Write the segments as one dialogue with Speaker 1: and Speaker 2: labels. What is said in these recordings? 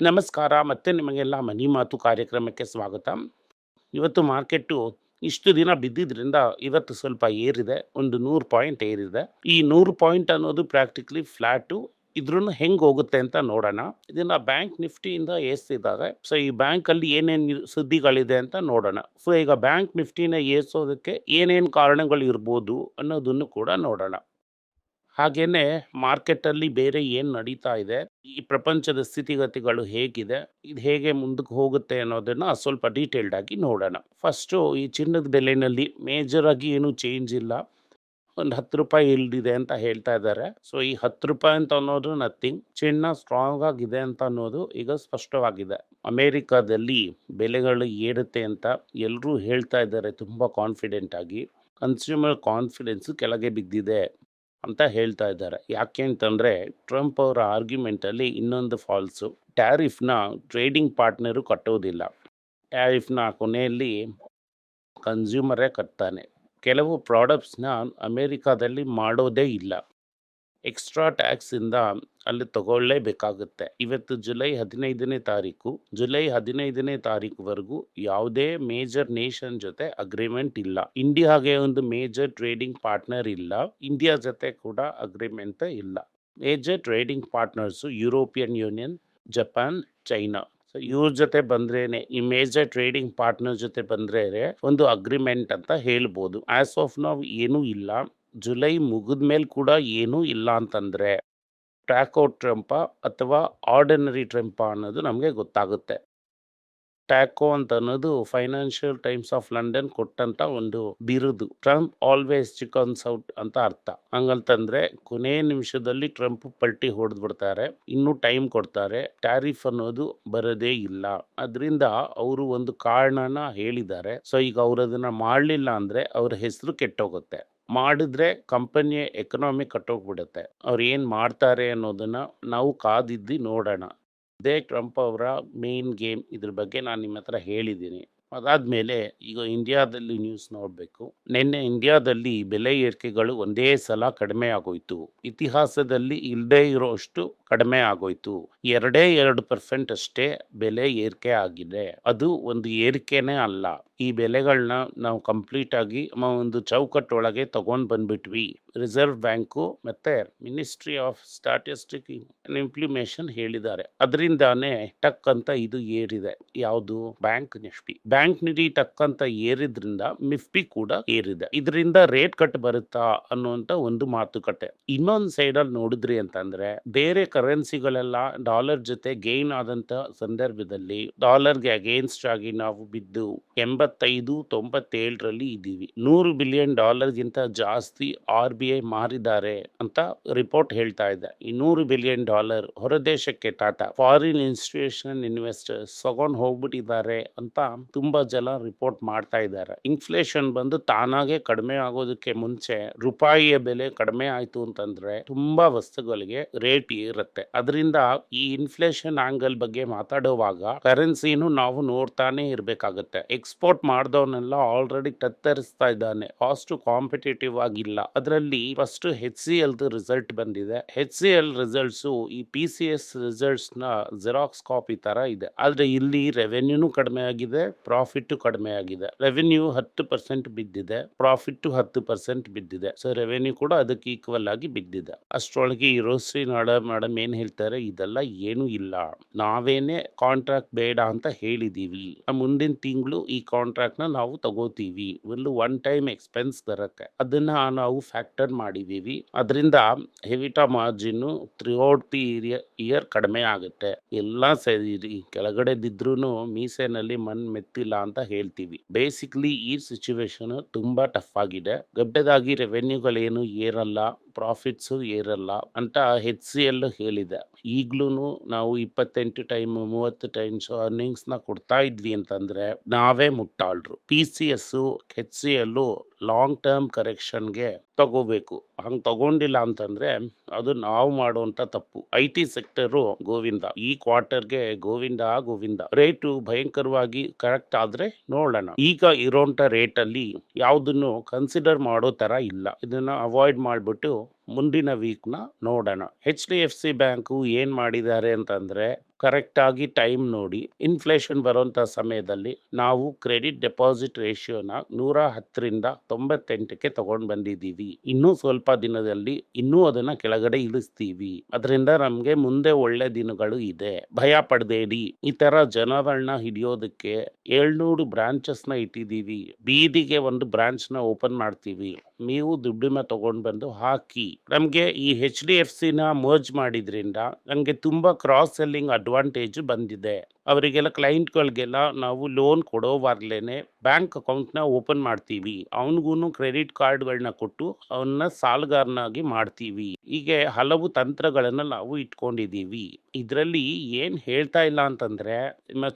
Speaker 1: ನಮಸ್ಕಾರ, ಮತ್ತೆ ನಿಮಗೆಲ್ಲ ಮನಿ ಮಾತು ಕಾರ್ಯಕ್ರಮಕ್ಕೆ ಸ್ವಾಗತ. ಇವತ್ತು ಮಾರ್ಕೆಟ್ಟು ಇಷ್ಟು ದಿನ ಬಿದ್ದಿದ್ರಿಂದ ಇವತ್ತು ಸ್ವಲ್ಪ ಏರಿದೆ, ಒಂದು ನೂರು ಪಾಯಿಂಟ್ ಏರಿದೆ. ಈ ನೂರು ಪಾಯಿಂಟ್ ಅನ್ನೋದು ಪ್ರಾಕ್ಟಿಕಲಿ ಫ್ಲಾಟು ಇದ್ರೂ ಹೆಂಗೆ ಹೋಗುತ್ತೆ ಅಂತ ನೋಡೋಣ. ಇದನ್ನ ಬ್ಯಾಂಕ್ ನಿಫ್ಟಿಯಿಂದ ಏರಿಸಿದ್ದಾರೆ. ಸೊ ಈ ಬ್ಯಾಂಕ್ ಅಲ್ಲಿ ಏನೇನು ಸುದ್ದಿಗಳಿದೆ ಅಂತ ನೋಡೋಣ. ಸೊ ಈಗ ಬ್ಯಾಂಕ್ ನಿಫ್ಟಿನ ಏರಿಸೋದಕ್ಕೆ ಏನೇನು ಕಾರಣಗಳು ಇರ್ಬೋದು ಅನ್ನೋದನ್ನು ಕೂಡ ನೋಡೋಣ. ಹಾಗೇನೆ ಮಾರ್ಕೆಟಲ್ಲಿ ಬೇರೆ ಏನು ನಡೀತಾ ಇದೆ? ಈ ಪ್ರಪಂಚದ ಸ್ಥಿತಿಗತಿಗಳು ಹೇಗಿದೆ? ಇದು ಹೇಗೆ ಮುಂದಕ್ಕೆ ಹೋಗುತ್ತೆ ಅನ್ನೋದನ್ನ ಸ್ವಲ್ಪ ಡೀಟೇಲ್ಡ್ ಆಗಿ ನೋಡೋಣ. ಫಸ್ಟು ಈ ಚಿನ್ನದ ಬೆಲೆನಲ್ಲಿ ಮೇಜರ್ ಆಗಿ ಏನು ಚೇಂಜ್ ಇಲ್ಲ. ಒಂದು ಹತ್ತು ರೂಪಾಯಿ ಇಲ್ದಿದೆ ಅಂತ ಹೇಳ್ತಾ ಇದ್ದಾರೆ. ಸೊ ಈ ಹತ್ತು ರೂಪಾಯಿ ಅಂತ ಅನ್ನೋದು ನಥಿಂಗ್ ಚಿನ್ನ ಸ್ಟ್ರಾಂಗ್ ಆಗಿದೆ ಅಂತ ಅನ್ನೋದು ಈಗ ಸ್ಪಷ್ಟವಾಗಿದೆ. ಅಮೇರಿಕಾದಲ್ಲಿ ಬೆಲೆಗಳು ಏರುತ್ತೆ ಅಂತ ಎಲ್ಲರೂ ಹೇಳ್ತಾ ಇದ್ದಾರೆ ತುಂಬ ಕಾನ್ಫಿಡೆಂಟ್ ಆಗಿ. ಕನ್ಸ್ಯೂಮರ್ ಕಾನ್ಫಿಡೆನ್ಸ್ ಕೆಳಗೆ ಬಿದ್ದಿದೆ. ಅಂತ ಹೇಳ್ತಾ ಇದ್ದಾರೆ. ಯಾಕೆ ಅಂತಂದರೆ ಟ್ರಂಪ್ ಅವರ ಆರ್ಗ್ಯುಮೆಂಟಲ್ಲಿ ಇನ್ನೊಂದು ಫಾಲ್ಸು ಟ್ಯಾರಿಫ್ನ ಟ್ರೇಡಿಂಗ್ ಪಾರ್ಟ್ನರು ಕಟ್ಟೋದಿಲ್ಲ. ಟ್ಯಾರಿಫ್ನ ಕೊನೆಯಲ್ಲಿ ಕನ್ಸ್ಯೂಮರೇ ಕಟ್ತಾನೆ. ಕೆಲವು ಪ್ರಾಡಕ್ಟ್ಸ್ನ ಅಮೇರಿಕಾದಲ್ಲಿ ಮಾಡೋದೇ ಇಲ್ಲ. ಎಕ್ಸ್ಟ್ರಾ ಟ್ಯಾಕ್ಸಿಂದ ಅಲ್ಲಿ ತಗೊಳ್ಳೇಬೇಕಾಗುತ್ತೆ. ಇವತ್ತು ಜುಲೈ ಹದಿನೈದನೇ ತಾರೀಕು, ಜುಲೈ ಹದಿನೈದನೇ ತಾರೀಕುವರೆಗೂ ಯಾವುದೇ ಮೇಜರ್ ನೇಷನ್ ಜೊತೆ ಅಗ್ರಿಮೆಂಟ್ ಇಲ್ಲ. ಇಂಡಿಯಾಗೆ ಒಂದು ಮೇಜರ್ ಟ್ರೇಡಿಂಗ್ ಪಾರ್ಟ್ನರ್ ಇಲ್ಲ. ಇಂಡಿಯಾ ಜೊತೆ ಕೂಡ ಅಗ್ರಿಮೆಂಟ್ ಇಲ್ಲ. Major trading partners European Union Japan China so ಇವ್ರ ಜೊತೆ ಬಂದ್ರೇನೆ, ಈ ಮೇಜರ್ ಟ್ರೇಡಿಂಗ್ ಪಾರ್ಟ್ನರ್ ಜೊತೆ ಬಂದ್ರೆ ಒಂದು ಅಗ್ರಿಮೆಂಟ್ ಅಂತ ಹೇಳ್ಬೋದು. ಆಸ್ ಆಫ್ ನಾವು ಏನೂ ಇಲ್ಲ. ಜುಲೈ ಮುಗಿದ ಮೇಲೆ ಕೂಡ ಏನೂ ಇಲ್ಲ ಅಂತಂದರೆ ಟ್ಯಾಕೋ ಟ್ರಂಪ ಅಥವಾ ಆರ್ಡಿನರಿ ಟ್ರಂಪ ಅನ್ನೋದು ನಮಗೆ ಗೊತ್ತಾಗುತ್ತೆ. ಟ್ಯಾಕೋ ಅಂತ ಅನ್ನೋದು ಫೈನಾನ್ಷಿಯಲ್ ಟೈಮ್ಸ್ ಆಫ್ ಲಂಡನ್ ಕೊಟ್ಟಂತ ಒಂದು ಬಿರುದು. ಟ್ರಂಪ್ ಆಲ್ವೇಸ್ ಚಿಕನ್ಸ್ ಔಟ್ ಅಂತ ಅರ್ಥ. ಹಂಗಂತಂದರೆ ಕೊನೆ ನಿಮಿಷದಲ್ಲಿ ಟ್ರಂಪ್ ಪಲ್ಟಿ ಹೊಡೆದ್ಬಿಡ್ತಾರೆ ಇನ್ನು ಟೈಮ್ ಕೊಡ್ತಾರೆ, ಟ್ಯಾರಿಫ್ ಅನ್ನೋದು ಬರೋದೇ ಇಲ್ಲ. ಅದರಿಂದ ಅವರು ಒಂದು ಕಾರಣನ ಹೇಳಿದ್ದಾರೆ. ಸೊ ಈಗ ಅವರು ಅದನ್ನ ಮಾಡಲಿಲ್ಲ ಅಂದ್ರೆ ಅವ್ರ ಹೆಸರು ಕೆಟ್ಟೋಗುತ್ತೆ. ಮಾಡಿದ್ರೆ ಕಂಪನಿಯ ಎಕನಾಮಿ ಕಟ್ಟೋಗ್ಬಿಡುತ್ತೆ. ಅವ್ರು ಏನು ಮಾಡ್ತಾರೆ ಅನ್ನೋದನ್ನ ನಾವು ಕಾದಿದ್ದು ನೋಡೋಣ. ಇದೇ ಟ್ರಂಪ್ ಅವರ ಮೇನ್ ಗೇಮ್ ಇದ್ರ ಬಗ್ಗೆ ನಾನು ನಿಮ್ಮ ಹತ್ರ ಹೇಳಿದ್ದೀನಿ. ಅದಾದ್ಮೇಲೆ ಈಗ ಇಂಡಿಯಾದಲ್ಲಿ ನ್ಯೂಸ್ ನೋಡಬೇಕು. ನಿನ್ನೆ ಇಂಡಿಯಾದಲ್ಲಿ ಬೆಲೆ ಏರಿಕೆಗಳು ಒಂದೇ ಸಲ ಕಡಿಮೆ ಆಗೋಯ್ತು. ಇತಿಹಾಸದಲ್ಲಿ ಇಲ್ಲದೇ ಇರೋಷ್ಟು ಕಡಿಮೆ ಆಗೋಯ್ತು. ಎರಡೇ ಎರಡು ಪರ್ಸೆಂಟ್ ಅಷ್ಟೇ ಬೆಲೆ ಏರಿಕೆ ಆಗಿದೆ. ಅದು ಒಂದು ಏರಿಕೆನೇ ಅಲ್ಲ. ಈ ಬೆಲೆಗಳನ್ನ ನಾವು ಕಂಪ್ಲೀಟ್ ಆಗಿ ಒಂದು ಚೌಕಟ್ಟೊಳಗೆ ತಗೊಂಡ್ ಬಂದ್ಬಿಟ್ವಿ. ರಿಸರ್ವ್ ಬ್ಯಾಂಕು ಮತ್ತೆ ಮಿನಿಸ್ಟ್ರಿ ಆಫ್ ಸ್ಟಾಟಿಸ್ಟಿಕ್ ಇಂಪ್ಲಿಮೇಷನ್ ಹೇಳಿದ್ದಾರೆ. ಅದರಿಂದಾನೇ ಟಕ್ ಅಂತ ಇದು ಏರಿದೆ. ಯಾವುದು? Bank Nifty. ಬ್ಯಾಂಕ್ ನಿಧಿ ಟಕ್ ಅಂತ ಏರಿದ್ರಿಂದ ಮಿಫ್ಪಿ ಕೂಡ ಏರಿದೆ. ಇದರಿಂದ ರೇಟ್ ಕಟ್ ಬರುತ್ತಾ ಅನ್ನುವಂತ ಒಂದು ಮಾತುಕತೆ. ಇನ್ನೊಂದ್ ಸೈಡ್ ಅಲ್ಲಿ ನೋಡಿದ್ರಿ ಅಂತಂದ್ರೆ, ಬೇರೆ ಕರೆನ್ಸಿಗಳೆಲ್ಲ ಡಾಲರ್ ಜೊತೆ ಗೇನ್ ಆದಂತ ಸಂದರ್ಭದಲ್ಲಿ ಡಾಲರ್ಗೆ ಅಗೇನ್ಸ್ಟ್ ಆಗಿ ನಾವು ಬಿದ್ದು ಎಂಬತ್ತೈದು ತೊಂಬತ್ತೇಳರಲ್ಲಿ ಇದ್ದೀವಿ. ನೂರು ಬಿಲಿಯನ್ ಡಾಲರ್ಗಿಂತ ಜಾಸ್ತಿ ಆರ್ ಬಿ ಐ ಮಾರಿದ್ದಾರೆ ಅಂತ ರಿಪೋರ್ಟ್ ಹೇಳ್ತಾ ಇದೆ. ಈ ನೂರು ಬಿಲಿಯನ್ ಡಾಲರ್ ಹೊರದೇಶಕ್ಕೆ ಟಾಟಾ ಫಾರಿನ್ ಇನ್ಸ್ಟಿಟ್ಯೂಷನ್ ಇನ್ವೆಸ್ಟರ್ಸ್ ತಗೊಂಡು ಹೋಗ್ಬಿಟ್ಟಿದ್ದಾರೆ ಅಂತ ತುಂಬಾ ಜನ ರಿಪೋರ್ಟ್ ಮಾಡ್ತಾ ಇದ್ದಾರೆ. ಇನ್ಫ್ಲೇಷನ್ ಬಂದು ತಾನಾಗೆ ಕಡಿಮೆ ಆಗೋದಕ್ಕೆ ಮುಂಚೆ ರೂಪಾಯಿಯ ಬೆಲೆ ಕಡಿಮೆ ಆಯ್ತು ಅಂತಂದ್ರೆ ತುಂಬಾ ವಸ್ತುಗಳಿಗೆ ರೇಟ್ ಇರುತ್ತೆ ಅದರಿಂದ ಈ ಇನ್ಫ್ಲೇಷನ್ ಆಂಗಲ್ ಬಗ್ಗೆ ಮಾತಾಡುವಾಗ ಕರೆನ್ಸಿನೂ ನಾವು ನೋಡ್ತಾನೆ ಇರಬೇಕಾಗುತ್ತೆ. ಎಕ್ಸ್ಪೋರ್ಟ್ ಮಾಡ್ದವನ್ನೆಲ್ಲ ಆಲ್ರೆಡಿ ತತ್ತರಿಸ್ತಾ ಇದ್ದಾನೆ. ಅಷ್ಟು ಕಾಂಪಿಟೇಟಿವ್ ಆಗಿಲ್ಲ. ಅದರಲ್ಲಿ first H C L result ಬಂದಿದೆ. ಹೆಚ್ ಸಿ ಎಲ್ ರಿಸಲ್ಟ್ಸ್ ಈ ಪಿ ಸಿ ಎಸ್ ರಿಸಲ್ಟ್ಸ್ನ ಜೆರಾಕ್ಸ್ ಕಾಪಿ ತರ ಇದೆ. ಆದ್ರೆ ಇಲ್ಲಿ ರೆವೆನ್ಯೂನು ಕಡಿಮೆ ಆಗಿದೆ ಪ್ರಾಫಿಟ್ ಕಡಿಮೆ ಆಗಿದೆ. ರೆವೆನ್ಯೂ ಹತ್ತು ಪರ್ಸೆಂಟ್ ಬಿದ್ದಿದೆ ಪ್ರಾಫಿಟ್ ಹತ್ತು ಪರ್ಸೆಂಟ್ ಬಿದ್ದಿದೆ. ಸೊ ರೆವೆನ್ಯೂ ಕೂಡ ಅದಕ್ಕೆ ಈಕ್ವಲ್ ಆಗಿ ಬಿದ್ದಿದೆ. ಅಷ್ಟರೊಳಗೆ ಈ ರೋಸ್ರಿ ನಾಡ ಮೇಡಮ್ ಏನ್ ಹೇಳ್ತಾರೆ, ಇದೆಲ್ಲ ಏನು ಇಲ್ಲ. ನಾವೇನೆ ಕಾಂಟ್ರಾಕ್ಟ್ ಬೇಡ ಅಂತ ಹೇಳಿದೀವಿ. ಮುಂದಿನ ತಿಂಗಳು ಈ ಕಾಂಟ್ರಾಕ್ಟ್ ನ ನಾವು ತಗೋತೀವಿ. ಒಂದು ಒನ್ ಟೈಮ್ ಎಕ್ಸ್ಪೆನ್ಸ್ ಬರುತ್ತೆ. ಅದನ್ನ ನಾವು ಫ್ಯಾಕ್ಟರ್ ಮಾಡಿದೀವಿ. ಅದರಿಂದ EBITDA margin throughout the year ಕಡಿಮೆ ಆಗುತ್ತೆ. ಎಲ್ಲ ಸರಿ ಕೆಳಗಡೆ ಬಿದ್ರೂ ಮೀಸೆನಲ್ಲಿ ಮಣ್ ಮೆತ್ತಿಲ್ಲ ಅಂತ ಹೇಳ್ತೀವಿ. ಬೇಸಿಕ್ಲಿ ಈ ಸಿಚುವೇಶನ್ ತುಂಬಾ ಟಫ್ ಆಗಿದೆ. ಗಡ್ಡದಾಗಿ ರೆವೆನ್ಯೂಗಳೇನು ಏರಲ್ಲ. ಪ್ರಾಫಿಟ್ಸು ಏರಲ್ಲ ಅಂತ ಹೆಚ್ ಸಿ ಎಲ್ ಹೇಳಿದೆ. ಈಗ್ಲೂ ನಾವು ಇಪ್ಪತ್ತೆಂಟು ಟೈಮ್ ಮೂವತ್ತು ಟೈಮ್ಸ್ ಅರ್ನಿಂಗ್ಸ್ನ ಕೊಡ್ತಾ ಇದ್ವಿ ಅಂತಂದ್ರೆ ನಾವೇ ಮುಟ್ಟಾಳ್ರು. P C S H C L long term ಕರೆಕ್ಷನ್ಗೆ ತಗೋಬೇಕು. ಹಂಗ್ ತಗೊಂಡಿಲ್ಲ ಅಂತಂದರೆ, ಅದು ನಾವು ಮಾಡುವಂಥ ತಪ್ಪು. I T sector Govinda. ಈ ಕ್ವಾರ್ಟರ್ಗೆ ಗೋವಿಂದ ಗೋವಿಂದ. ರೇಟು ಭಯಂಕರವಾಗಿ ಕರೆಕ್ಟ್ ಆದರೆ ನೋಡೋಣ. ಈಗ ಇರೋಂಥ ರೇಟಲ್ಲಿ ಯಾವುದನ್ನು ಕನ್ಸಿಡರ್ ಮಾಡೋ ಥರ ಇಲ್ಲ. ಇದನ್ನು ಅವಾಯ್ಡ್ ಮಾಡಿಬಿಟ್ಟು ಮುಂದಿನ ವೀಕ್ನ ನೋಡೋಣ. H D F C bank ಏನು ಮಾಡಿದ್ದಾರೆ ಅಂತಂದ್ರೆ ಕರೆಕ್ಟ್ ಆಗಿ ಟೈಮ್ ನೋಡಿ, ಇನ್ಫ್ಲೇಷನ್ ಬರೋಂಥ ಸಮಯದಲ್ಲಿ ನಾವು ಕ್ರೆಡಿಟ್ ಡೆಪಾಸಿಟ್ ರೇಷಿಯೋನ ನೂರ ಹತ್ತರಿಂದ ತೊಂಬತ್ತೆಂಟಕ್ಕೆ ತಗೊಂಡು ಬಂದಿದ್ದೀವಿ. ಇನ್ನೂ ಸ್ವಲ್ಪ ದಿನದಲ್ಲಿ ಇನ್ನೂ ಅದನ್ನು ಕೆಳಗಡೆ ಇಳಿಸ್ತೀವಿ. ಅದರಿಂದ ನಮಗೆ ಮುಂದೆ ಒಳ್ಳೆ ದಿನಗಳು ಇದೆ. ಭಯ ಪಡಬೇಡಿ. ಈ ಥರ ಜನಗಳನ್ನ ಹಿಡಿಯೋದಕ್ಕೆ ಏಳ್ನೂರು ಬ್ರಾಂಚಸ್ನ ಇಟ್ಟಿದ್ದೀವಿ. ಬೀದಿಗೆ ಒಂದು ಬ್ರಾಂಚ್ನ ಓಪನ್ ಮಾಡ್ತೀವಿ. ನೀವು ದುಡ್ಡನ್ನ ತಗೊಂಡು ಬಂದು ಹಾಕಿ. ನಮಗೆ ಈ ಎಚ್ ಡಿ ಎಫ್ ಸಿನ ಮರ್ಜ್ ಮಾಡಿದ್ರಿಂದ ನಮಗೆ ತುಂಬ ಕ್ರಾಸ್ ಸೆಲ್ಲಿಂಗ್ ಅಡ್ವಾಂಟೇಜ್ ಬಂದಿದೆ. ಅವರಿಗೆಲ್ಲ ಕ್ಲೈಂಟ್ಗಳಿಗೆಲ್ಲ ನಾವು ಲೋನ್ ಕೊಡೋವಾಗಲೇ ಬ್ಯಾಂಕ್ ಅಕೌಂಟ್ನ ಓಪನ್ ಮಾಡ್ತೀವಿ. ಅವನಿಗೂ ಕ್ರೆಡಿಟ್ ಕಾರ್ಡ್ಗಳನ್ನ ಕೊಟ್ಟು ಅವನ್ನ ಸಾಲಗಾರನಾಗಿ ಮಾಡ್ತೀವಿ. ಹೀಗೆ ಹಲವು ತಂತ್ರಗಳನ್ನು ನಾವು ಇಟ್ಕೊಂಡಿದ್ದೀವಿ. ಇದರಲ್ಲಿ ಏನು ಹೇಳ್ತಾ ಇಲ್ಲ ಅಂತಂದ್ರೆ, ನಿಮ್ಮ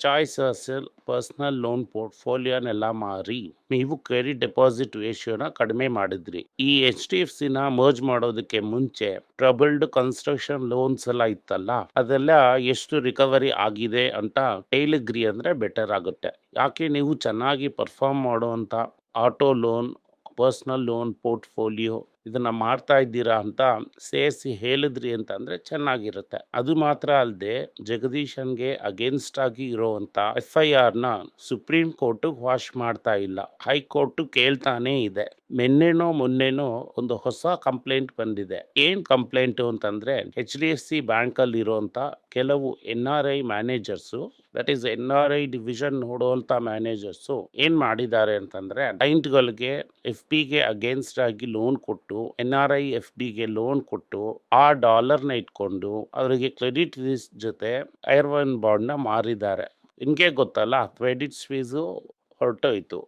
Speaker 1: ಅಸಲ್ ಪರ್ಸನಲ್ ಲೋನ್ ಪೋರ್ಟ್ಫೋಲಿಯೋನೆಲ್ಲ ಮಾರಿ ನೀವು ಕ್ರೆಡಿಟ್ ಡೆಪಾಸಿಟ್ ರೇಷಿಯೋನ ಕಡಿಮೆ ಮಾಡಿದ್ರಿ. ಈ ಎಚ್ ಡಿ ಎಫ್ ಸಿನ ಮರ್ಜ್ ಮಾಡೋದಕ್ಕೆ ಮುಂಚೆ ಟ್ರಬಲ್ಡ್ ಕನ್ಸ್ಟ್ರಕ್ಷನ್ ಲೋನ್ಸ್ ಎಲ್ಲ ಇತ್ತಲ್ಲ, ಅದೆಲ್ಲ ಎಷ್ಟು ರಿಕವರಿ ಆಗಿದೆ ಅಂತ ಟೈಲಿಗ್ರಿ ಅಂದರೆ ಬೆಟರ್ ಆಗುತ್ತೆ. ಯಾಕೆ ನೀವು ಚೆನ್ನಾಗಿ ಪರ್ಫಾರ್ಮ್ ಮಾಡುವಂತ auto loan personal loan portfolio ಇದನ್ನ ಮಾಡ್ತಾ ಇದ್ದೀರಾ ಅಂತ ಸೇರಿಸಿ ಹೇಳಿದ್ರಿ ಅಂತ ಅಂದ್ರೆ ಚೆನ್ನಾಗಿರುತ್ತೆ. ಅದು ಮಾತ್ರ ಅಲ್ಲದೆ ಜಗದೀಶನ್ಗೆ ಅಗೇನ್ಸ್ಟ್ ಆಗಿ ಇರುವಂತ ಎಫ್ ಐ ಆರ್ನ ಸುಪ್ರೀಂ ಕೋರ್ಟ್ ವಾಶ್ ಮಾಡ್ತಾ ಇಲ್ಲ. ಹೈಕೋರ್ಟ್ ಕೇಳ್ತಾನೆ ಇದೆ. ನಿನ್ನೆನೋ ಮೊನ್ನೆನೋ ಒಂದು ಹೊಸ ಕಂಪ್ಲೇಂಟ್ ಬಂದಿದೆ. ಏನ್ ಕಂಪ್ಲೇಂಟ್ ಅಂತಂದ್ರೆ H D F C bank ಅಲ್ಲಿ ಇರುವಂತ ಕೆಲವು N R I managers that is N R I division ನೋಡುವಂಥ ಮ್ಯಾನೇಜರ್ಸು ಏನು ಮಾಡಿದ್ದಾರೆ ಅಂತಂದರೆ ಕ್ಲೈಂಟ್ಗಳಿಗೆ ಎಫ್ ಪಿಗೆ ಅಗೇನ್ಸ್ಟ್ ಆಗಿ ಲೋನ್ ಕೊಟ್ಟು ಎನ್ ಆರ್ ಐ ಎಫ್ ಬಿಗೆ ಲೋನ್ ಕೊಟ್ಟು, ಆ ಡಾಲರ್ನ ಇಟ್ಕೊಂಡು ಅವರಿಗೆ ಕ್ರೆಡಿಟ್ ರಿಸ್ಕ್ ಜೊತೆ ಐರ್ ಒನ್ ಬಾಂಡ್ನ ಮಾರಿದ್ದಾರೆ. ನಿಮಗೆ ಗೊತ್ತಲ್ಲ ಕ್ರೆಡಿಟ್ ಸ್ವೀಸು ಹೊರಟೋಯ್ತು.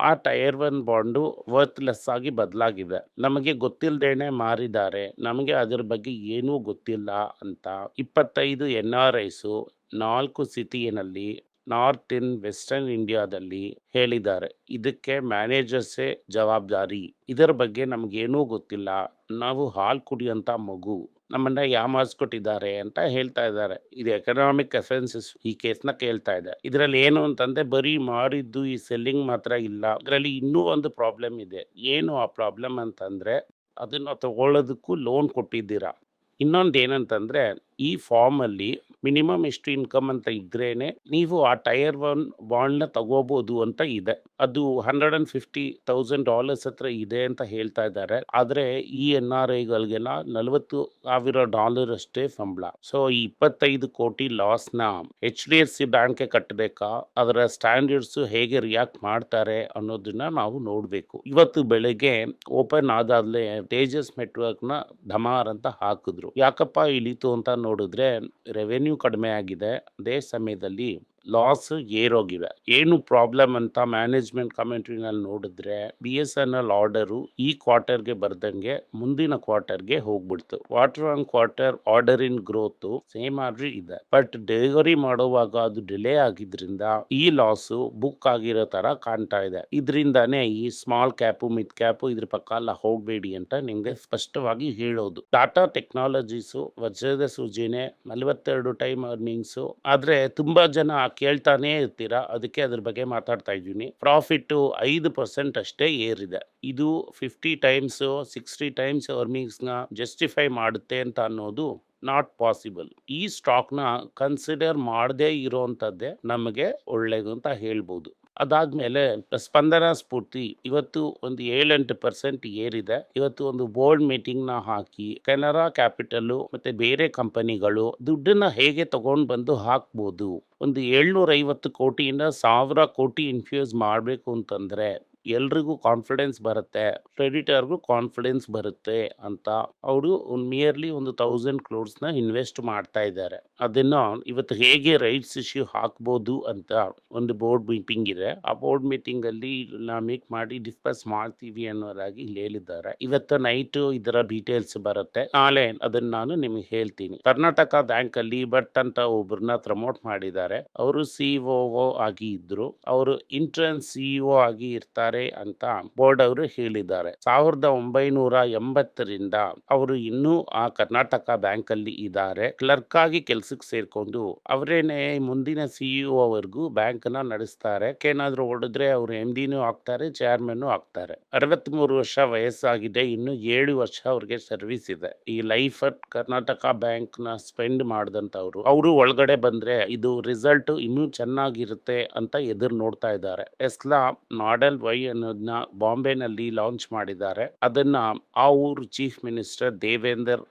Speaker 1: ಆ ಟೈರ್ ಒನ್ ಬಾಂಡು ವರ್ತ್ಲೆಸ್ ಆಗಿ ಬದಲಾಗಿದೆ. ನಮಗೆ ಗೊತ್ತಿಲ್ಲದೇನೆ ಮಾರಿದ್ದಾರೆ. ನಮಗೆ ಅದರ ಬಗ್ಗೆ ಏನೂ ಗೊತ್ತಿಲ್ಲ ಅಂತ ಇಪ್ಪತ್ತೈದು ಎನ್ ಆರ್ ಐಸು ನಾಲ್ಕು ಸಿಟಿಯಲ್ಲಿ ನಾರ್ತ್ ಇನ್ ವೆಸ್ಟರ್ನ್ ಇಂಡಿಯಾದಲ್ಲಿ ಹೇಳಿದ್ದಾರೆ. ಇದಕ್ಕೆ ಮ್ಯಾನೇಜರ್ಸೇ ಜವಾಬ್ದಾರಿ. ಇದರ ಬಗ್ಗೆ ನಮಗೇನೂ ಗೊತ್ತಿಲ್ಲ. ನಾವು ಹಾಲು ಕುಡಿಯೋಂಥ ಮಗು. ನಮ್ಮನ್ನ ಯಾಮಾರಿಸ್ಕೊಟ್ಟಿದ್ದಾರೆ ಅಂತ ಹೇಳ್ತಾ ಇದ್ದಾರೆ. ಇದು ಎಕನಾಮಿಕ್ ಅಫೆನ್ಸಸ್ ಈ ಕೇಸ್ನ ಕೇಳ್ತಾ ಇದೆ. ಇದರಲ್ಲಿ ಏನು ಅಂತಂದ್ರೆ ಬರೀ ಮಾಡಿದ್ದು ಈ ಸೆಲ್ಲಿಂಗ್ ಮಾತ್ರ ಇಲ್ಲ. ಇದರಲ್ಲಿ ಇನ್ನೂ ಒಂದು ಪ್ರಾಬ್ಲಮ್ ಇದೆ. ಏನು ಆ ಪ್ರಾಬ್ಲಮ್ ಅಂತಂದ್ರೆ ಅದನ್ನ ತಗೊಳ್ಳೋದಕ್ಕೂ ಲೋನ್ ಕೊಟ್ಟಿದ್ದೀರಾ. ಇನ್ನೊಂದು ಏನಂತಂದ್ರೆ ಈ ಫಾರ್ಮ್ ಅಲ್ಲಿ ಮಿನಿಮಮ್ ಎಷ್ಟು ಇನ್ಕಮ್ ಅಂತ ಇದ್ರೇನೆ ನೀವು ಆ ಟೈರ್ ಒನ್ ಬಾಂಡ್ನ ತಗೋಬಹುದು ಅಂತ ಇದೆ. ಅದು hundred and fifty thousand dollars ಹತ್ರ ಇದೆ ಅಂತ ಹೇಳ್ತಾ ಇದ್ದಾರೆ. ಆದ್ರೆ ಈ ಎನ್ ಆರ್ ಐಗಳಿಗೆಲ್ಲ ನಲವತ್ತು ಸಾವಿರ ಡಾಲರ್ ಅಷ್ಟೇ ಸಂಬಳ. ಸೊ, ಈ ಇಪ್ಪತ್ತೈದು ಕೋಟಿ ಲಾಸ್ನ ಎಚ್ ಡಿ ಎಫ್ ಸಿ ಬ್ಯಾಂಕ್ಗೆ ಕಟ್ಟಬೇಕಾ ಅದರ ಸ್ಟ್ಯಾಂಡರ್ಡ್ಸ್ ಹೇಗೆ ರಿಯಾಕ್ಟ್ ಮಾಡ್ತಾರೆ ಅನ್ನೋದನ್ನ ನಾವು ನೋಡಬೇಕು. ಇವತ್ತು ಬೆಳಗ್ಗೆ ಓಪನ್ ಆದಾಗಲೇ ತೇಜಸ್ ನೆಟ್ವರ್ಕ್ನ ಧಮಾರ್ ಅಂತ ಹಾಕಿದ್ರು. ಯಾಕಪ್ಪ ಇಳಿತು ಅಂತ ನೋಡಿದ್ರೆ ರೆವೆನ್ಯೂ ಕಡಿಮೆ ಆಗಿದೆ. ಅದೇ ಸಮಯದಲ್ಲಿ ಲಾಸ್ ಏರೋಗಿವೆ. ಏನು ಪ್ರಾಬ್ಲಮ್ ಅಂತ ಮ್ಯಾನೇಜ್ಮೆಂಟ್ ಕಮೆಂಟ್ರಿನಲ್ಲಿ ನೋಡಿದ್ರೆ B S N L order ಈ ಕ್ವಾರ್ಟರ್ಗೆ ಬರ್ದಂಗೆ ಮುಂದಿನ ಕ್ವಾರ್ಟರ್ಗೆ ಹೋಗ್ಬಿಡ್ತು. Quarter on quarter order in growth same ಆರ್ಡ್ರಿ ಇದೆ. ಬಟ್ ಡೆಲಿವರಿ ಮಾಡುವಾಗ ಅದು ಡಿಲೇ ಆಗಿದ್ರಿಂದ ಈ ಲಾಸು ಬುಕ್ ಆಗಿರೋ ತರ ಕಾಣ್ತಾ ಇದೆ. ಇದರಿಂದಾನೇ ಈ ಸ್ಮಾಲ್ ಕ್ಯಾಪು, ಮಿಡ್ ಕ್ಯಾಪು ಇದ್ರ ಪಕ್ಕ ಎಲ್ಲ ಹೋಗ್ಬೇಡಿ ಅಂತ ನಿಮ್ಗೆ ಸ್ಪಷ್ಟವಾಗಿ ಹೇಳೋದು. ಟಾಟಾ ಟೆಕ್ನಾಲಜೀಸು ವಜ್ರದ ಸೂಜಿನೇ, ನಲವತ್ತೆರಡು ಟೈಮ್ ಅರ್ನಿಂಗ್ಸು, ಆದ್ರೆ ತುಂಬಾ ಜನ ಕೇಳ್ತಾನೆ ಇರ್ತೀರಾ? ಅದಕ್ಕೆ ಅದ್ರ ಬಗ್ಗೆ ಮಾತಾಡ್ತಾ ಇದ್ದೀನಿ. ಪ್ರಾಫಿಟ್ ಐದು ಪರ್ಸೆಂಟ್ ಅಷ್ಟೇ ಏರಿದೆ. ಇದು ಫಿಫ್ಟಿ ಟೈಮ್ಸ್ ಸಿಕ್ಸ್ಟಿ ಟೈಮ್ಸ್ ಅರ್ನಿಂಗ್ಸ್ನ ಜಸ್ಟಿಫೈ ಮಾಡುತ್ತೆ ಅಂತ ಅನ್ನೋದು ನಾಟ್ ಪಾಸಿಬಲ್ ಈ ಸ್ಟಾಕ್ನ ಕನ್ಸಿಡರ್ ಮಾಡದೇ ಇರೋವಂಥದ್ದೇ ನಮಗೆ ಒಳ್ಳೇದು ಅಂತ ಹೇಳ್ಬೋದು. ಅದಾದ್ಮೇಲೆ ಸ್ಪಂದನ ಸ್ಫೂರ್ತಿ ಇವತ್ತು ಒಂದು ಏಳೆಂಟು ಪರ್ಸೆಂಟ್ ಏರಿದೆ. ಇವತ್ತು ಒಂದು ಬೋರ್ಡ್ ಮೀಟಿಂಗ್ನ ಹಾಕಿ ಕೆನರಾ ಕ್ಯಾಪಿಟಲ್ ಮತ್ತೆ ಬೇರೆ ಕಂಪನಿಗಳು ದುಡ್ಡನ್ನ ಹೇಗೆ ತಗೊಂಡು ಬಂದು ಹಾಕ್ಬೋದು? ಒಂದು ಏಳ್ನೂರ ಐವತ್ತು ಕೋಟಿಯಿಂದ ಸಾವಿರ ಕೋಟಿ ಇನ್ಫ್ಯೂಸ್ ಮಾಡಬೇಕು ಅಂತಂದ್ರೆ ಎಲ್ರಿಗೂ ಕಾನ್ಫಿಡೆನ್ಸ್ ಬರುತ್ತೆ, ಕ್ರೆಡಿಟರ್ಗೂ ಕಾನ್ಫಿಡೆನ್ಸ್ ಬರುತ್ತೆ ಅಂತ ಅವರು ನಿಯರ್ಲಿ ಒಂದು ತೌಸಂಡ್ನ ಇನ್ವೆಸ್ಟ್ ಮಾಡ್ತಾ ಇದ್ದಾರೆ. ಅದನ್ನ ಇವತ್ತು ಹೇಗೆ ರೈಟ್ಸ್ ಇಶ್ಯೂ ಹಾಕ್ಬೋದು ಅಂತ ಒಂದು ಬೋರ್ಡ್ ಮೀಟಿಂಗ್ ಇದೆ. ಆ ಬೋರ್ಡ್ ಮೀಟಿಂಗ್ ಅಲ್ಲಿ ಮೀಟ್ ಮಾಡಿ ಡಿಸ್ಕಸ್ ಮಾಡ್ತೀವಿ ಅನ್ನೋದಾಗಿ ಇಲ್ಲಿ ಹೇಳಿದ್ದಾರೆ. ಇವತ್ತು ನೈಟ್ ಇದರ ಡೀಟೇಲ್ಸ್ ಬರುತ್ತೆ. ನಾಳೆ ಅದನ್ನ ನಾನು ನಿಮಗೆ ಹೇಳ್ತೀನಿ. ಕರ್ನಾಟಕ ಬ್ಯಾಂಕ್ ಅಲ್ಲಿ ಭಟ್ ಅಂತ ಒಬ್ಬರನ್ನ ಪ್ರಮೋಟ್ ಮಾಡಿದ್ದಾರೆ. ಅವರು ಸಿಒಒ ಆಗಿ ಇದ್ರು. ಅವರು ಇಂಟ್ರನ್ ಸಿಇಒ ಆಗಿ ಇರ್ತಾರೆ. ಇದ್ದಾರೆ ಅಂತ ಬೋರ್ಡ್ ಅವರು ಹೇಳಿದ್ದಾರೆ. ಸಾವಿರದ ಒಂಬೈನೂರ ಎಂಬತ್ತರಿಂದ ಅವರು ಇನ್ನೂ ಆ ಕರ್ನಾಟಕ ಬ್ಯಾಂಕ್ ಅಲ್ಲಿ ಇದ್ದಾರೆ. ಕ್ಲರ್ಕ್ ಆಗಿ ಕೆಲ್ಸಕ್ಕೆ ಸೇರ್ಕೊಂಡು ಅವರೇನೆ ಮುಂದಿನ ಸಿಇಒ ವರೆಗೂ ಬ್ಯಾಂಕ್ನ ನಡೆಸ್ತಾರೆ. ಏನಾದ್ರು ಹೊಡೆದ್ರೆ ಅವರು ಎಂ ಡಿನೂ ಆಗ್ತಾರೆ ಚೇರ್ಮನ್ ಆಗ್ತಾರೆ. ಅರವತ್ಮೂರು ವರ್ಷ ವಯಸ್ಸಾಗಿದೆ, ಇನ್ನು ಏಳು ವರ್ಷ ಅವ್ರಿಗೆ ಸರ್ವಿಸ್ ಇದೆ. ಈ ಲೈಫ್ ಅಟ್ ಕರ್ನಾಟಕ ಬ್ಯಾಂಕ್ನ ಸ್ಪೆಂಡ್ ಮಾಡಿದಂತವ್ರು ಅವರು ಒಳಗಡೆ ಬಂದ್ರೆ ಇದು ರಿಸಲ್ಟ್ ಇನ್ನೂ ಚೆನ್ನಾಗಿರುತ್ತೆ ಅಂತ ಎದುರು ನೋಡ್ತಾ ಇದ್ದಾರೆ. ಎಸ್ಲಾ ಮಾಡೆಲ್ ವೈ ಅನ್ನೋದನ್ನ ಬಾಂಬೆನಲ್ಲಿ ಲಾಂಚ್ ಮಾಡಿದ್ದಾರೆ. ಅದನ್ನ ಆ ಊರು ಚೀಫ್ ಮಿನಿಸ್ಟರ್ ದೇವೇಂದರ್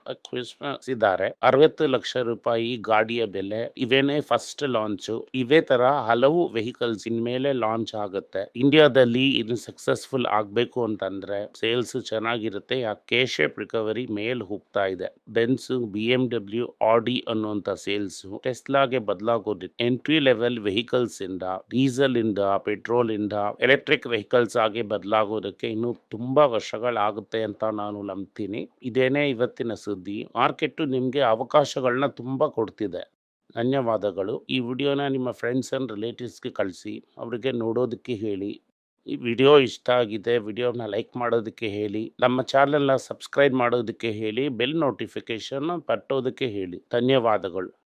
Speaker 1: ಇದ್ದಾರೆ ಅರವತ್ತು ಲಕ್ಷ ರೂಪಾಯಿ ಗಾಡಿಯ ಬೆಲೆ, ಇವೇನೆ ಫಸ್ಟ್ ಲಾಂಚ್ ಇವೇ ತರ ಹಲವು ವೆಹಿಕಲ್ಸ್ ಇನ್ಮೇಲೆ ಲಾಂಚ್ ಆಗುತ್ತೆ. ಇಂಡಿಯಾದಲ್ಲಿ ಇದು ಸಕ್ಸಸ್ಫುಲ್ ಆಗ್ಬೇಕು ಅಂತಂದ್ರೆ ಸೇಲ್ಸ್ ಚೆನ್ನಾಗಿರುತ್ತೆ ಆ ಕೆ ರಿಕವರಿ ಮೇಲ್ ಹೋಗ್ತಾ ಇದೆ. Benz, B M W, Audi ಅನ್ನುವಂತ ಸೇಲ್ಸ್ ಟೆಸ್ಲಾಗೆ ಬದಲಾಗೋದಿತ್ತು ಎಂಟ್ರಿ ಲೆವೆಲ್ ವೆಹಿಕಲ್ಸ್ ಇಂದ ಡೀಸೆಲ್ ಇಂದ ಪೆಟ್ರೋಲ್ ಇಂದ ಎಲೆಕ್ಟ್ರಿಕ್ ವೆಹಿಕಲ್ಸ್ ಆಗಿ ಬದಲಾಗೋದಕ್ಕೆ ಇನ್ನೂ ತುಂಬ ವರ್ಷಗಳಾಗುತ್ತೆ ಅಂತ ನಾನು ನಂಬ್ತೀನಿ. ಇದೇನೇ ಇವತ್ತಿನ ಸುದ್ದಿ. ಮಾರ್ಕೆಟ್ ನಿಮಗೆ ಅವಕಾಶಗಳನ್ನ ತುಂಬ ಕೊಡ್ತಿದೆ. ಧನ್ಯವಾದಗಳು. ಈ ವಿಡಿಯೋನ ನಿಮ್ಮ ಫ್ರೆಂಡ್ಸ್ ಆ್ಯಂಡ್ ರಿಲೇಟಿವ್ಸ್ಗೆ ಕಳಿಸಿ. ಅವರಿಗೆ ನೋಡೋದಕ್ಕೆ ಹೇಳಿ. ಈ ವಿಡಿಯೋ ಇಷ್ಟ ಆಗಿದೆ, ವಿಡಿಯೋನ ಲೈಕ್ ಮಾಡೋದಕ್ಕೆ ಹೇಳಿ. ನಮ್ಮ ಚಾನಲ್ನ ಸಬ್ಸ್ಕ್ರೈಬ್ ಮಾಡೋದಕ್ಕೆ ಹೇಳಿ. ಬೆಲ್ ನೋಟಿಫಿಕೇಶನ್ ಪಟ್ಟೋದಕ್ಕೆ ಹೇಳಿ. ಧನ್ಯವಾದಗಳು.